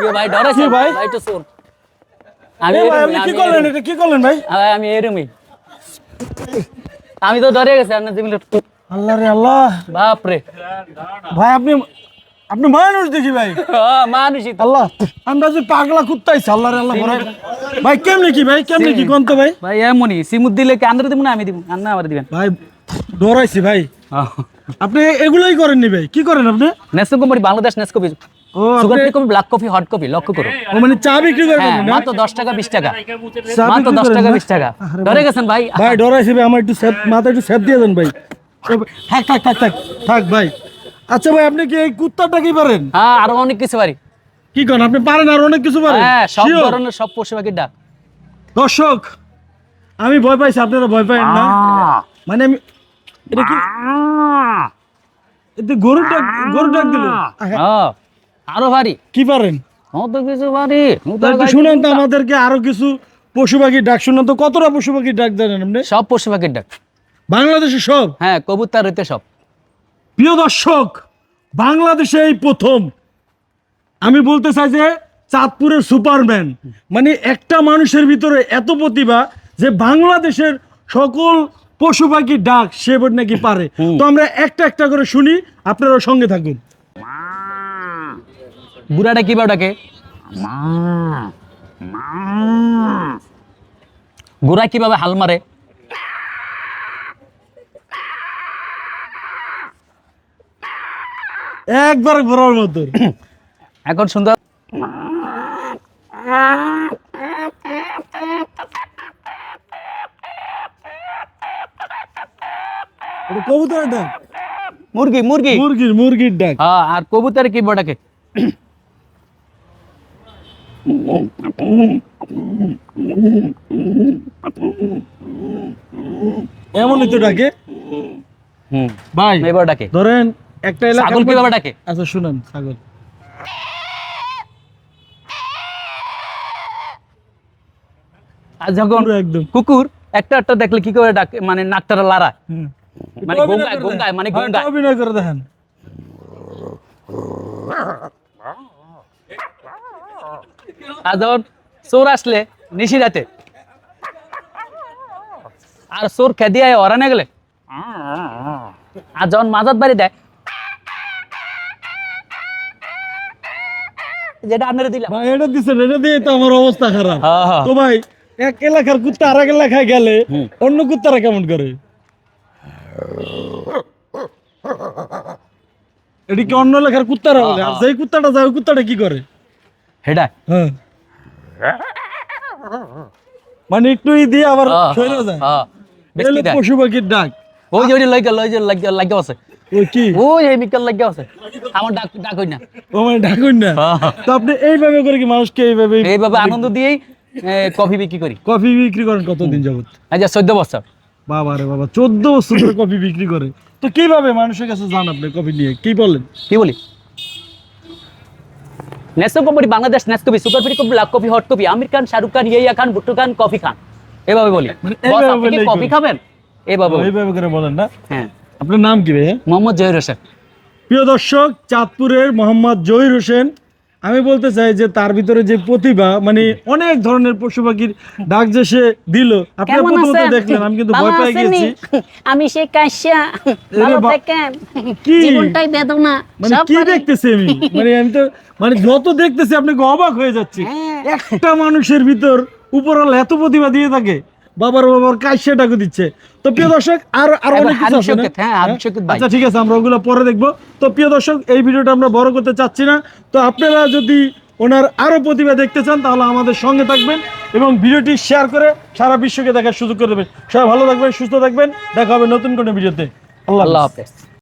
কি ভাই ভাই? ভাই তো শোন আমি আপনি কি আমি করলেন এটা? কি করলেন ভাই? ভাই, আমি এরমই। আমি তো ডরে গেছি আপনার জিমিলে আল্লাহ রে আল্লাহ। বাপ রে ভাই আপনি আপনি মানুষ দেখি ভাই। হ্যাঁ, মানুষই। আল্লাহ আমরা যে পাগলা কুত্তাইছি আল্লাহ রে আল্লাহ ভাই কেমনে কি ভাই? কেমনে কি কোন তো ভাই? ভাই এমনই। সিমুদ দিলে কি আন্দ্রে দিব না? আমি দিব। আন্না আমার দিবেন। ভাই ডরাইছি ভাই। আপনি এগুলোই করেননি ভাই। কি করেন আপনি? নেসকো কোম্পানি বাংলাদেশ ও সুগার আপনি free coffee black coffee hot coffee লক্ষ্য করো ও মানে চা বিক্রি করেন মাত্র দশ টাকা বিশ টাকা। মাত্র বিক্রি দশ করেন টাকা না? বিশ টাকা। ডরে গেছেন ভাই ভাই ডরাইছি ভাই আমার একটু সেপ মাথা একটু সেপ দিয়ে দেন ভাই। থাক থাক থাক থাক থাক ভাই। আচ্ছা ভাই আপনি কি এই কুত্তাটা কি পারেন? হ্যাঁ আরও অনেক কিছু পারি। কি করেন আপনি পারেন আর অনেক কিছু পারেন? হ্যাঁ সব ধরনের সব পশু পাখির ডাক। দর্শক আমি ভয় পাইছি আপনারা ভয় পাইন না। মানে আমি এটা কি গরুর ডাক গরুর ডাক দিল। হ্যাঁ, আরও ভারী। কি পারেন? কত কিছু ভারী শুনেন তো আমাদেরকে আরও কিছু পশু পাখির ডাক শুনেন তো। কতটা পশু পাখির ডাক জানেন আপনি? সব পশু পাখির ডাক। বাংলাদেশে সব? হ্যাঁ কবুতর হইতে সব। প্রিয় দর্শক বাংলাদেশে এই প্রথম। আমি বলতে চাই যে চাঁদপুরের সুপারম্যান মানে একটা মানুষের ভিতরে এত প্রতিভা যে বাংলাদেশের সকল পশু পাখির ডাক সে নাকি পারে। তো আমরা একটা একটা করে শুনি আপনারা সঙ্গে থাকুন। বুড়াটা কীভাবে ডাকে গুড়া কীভাবে হাল মারে? একবার ঘোরার মতো। এখন সুন্দর। এটা কবুতরের ডাক। মুরগি মুরগি। মুরগির মুরগির ডাক। হ্যাঁ আর কবুতর কীভাবে ডাকে এমনই তো ডাকে। হুম। ভাই এবার ডাকে। ধরেন একটা এলাকা ছাগল কীভাবে ডাকে? আচ্ছা শুনেন ছাগল। আর যখন একদম। কুকুর একটা একটা দেখলে কি করে ডাকে? মানে নাকটারা লারা। মানে গঙ্গায়, গঙ্গায়, মানে হ্যাঁ, গঙ্গায়। অভিনয় করে দেখেন আর যখন চোর আসলে নিশি রাতে আর চোর খেদিয়ে অরানে গেলে আর যখন মাজাত বাড়ি দেয় যেটা আপনারা দিলাম ভাই এটা দিচ্ছেন এটা দিয়ে তো আমার অবস্থা খারাপ। হ্যাঁ, হ্যাঁ। তো ভাই এক এলাকার কুত্তা আর এক এলাকায় গেলে অন্য কুত্তারা কেমন করে? এটি কি অন্য এলাকার কুত্তারা বলে? আর যেই কুত্তাটা যায় ওই কুত্তাটা কি করে? হেডা হ্যাঁ। মানে একটু দিয়ে আবার সরে যায়। পশু পাখির ডাক। ওই যে ওই লাগে যে লাগে লাগে আছে। ওই কি? ওই এই বিকাল লাগে আছে। আমার ডাক ডাক হই না। ও মানে ডাকুন না? হ্যাঁ। তো আপনি এইভাবে করে কি মানুষকে এইভাবে এইভাবে আনন্দ দিয়েই কফি বিক্রি করি। কফি বিক্রি করেন কতদিন যাবত আচ্ছা চোদ্দ বছর। বাবা রে বাবা চোদ্দ বছর ধরে কফি বিক্রি করে। তো কীভাবে মানুষের কাছে যান আপনি কফি নিয়ে? কি বলেন? কি বলি? Neso company Bangladesh nash coffee super fit coffee love coffee hot coffee Aamir Khan Shahrukh Khan ইয়া খান ভুট্টু খান কফি খান। এভাবে বলি। মানে কফি খাবেন? এভাবে। এইভাবে করে বলেন না। হ্যাঁ। আপনার নাম কি ভাই? মোহাম্মদ জহির হোসেন। প্রিয় দর্শক চাঁদপুরের মোহাম্মদ জহির হোসেন আমি বলতে চাই যে তার ভিতরে যে প্রতিভা মানে অনেক ধরনের পশু পাখির ডাক যে সে দিল আপনারা প্রথমত দেখলেন আমি কিন্তু ভয় পেয়ে গেছি। আমি সে কাশ্যা ভালো থাকেন। কি? জীবনটাই বেদনা মানে কি দেখতেছি আমি? মানে আমি তো মানে যত দেখতেছি আপনাকে অবাক হয়ে যাচ্ছি। হ্যাঁ। একটা মানুষের ভিতর উপরওয়ালা এত প্রতিভা দিয়ে থাকে। বাবার বাবার কাশিয়া ডাকু দিচ্ছে। তো প্রিয় দর্শক আর আর অনেক কিছু আছে হ্যাঁ, ভাই। আচ্ছা ঠিক আছে আমরা ওগুলো পরে দেখব। তো প্রিয় দর্শক এই ভিডিওটা আমরা বড় করতে চাচ্ছি না। তো আপনারা যদি ওনার আরও প্রতিভা দেখতে চান তাহলে আমাদের সঙ্গে থাকবেন এবং ভিডিওটি শেয়ার করে সারা বিশ্বকে দেখার সুযোগ করে দেবেন। সবাই ভালো থাকবেন সুস্থ থাকবেন। দেখা হবে নতুন কোনো ভিডিওতে। আল্লাহ আল্লাহ। হাফেজ।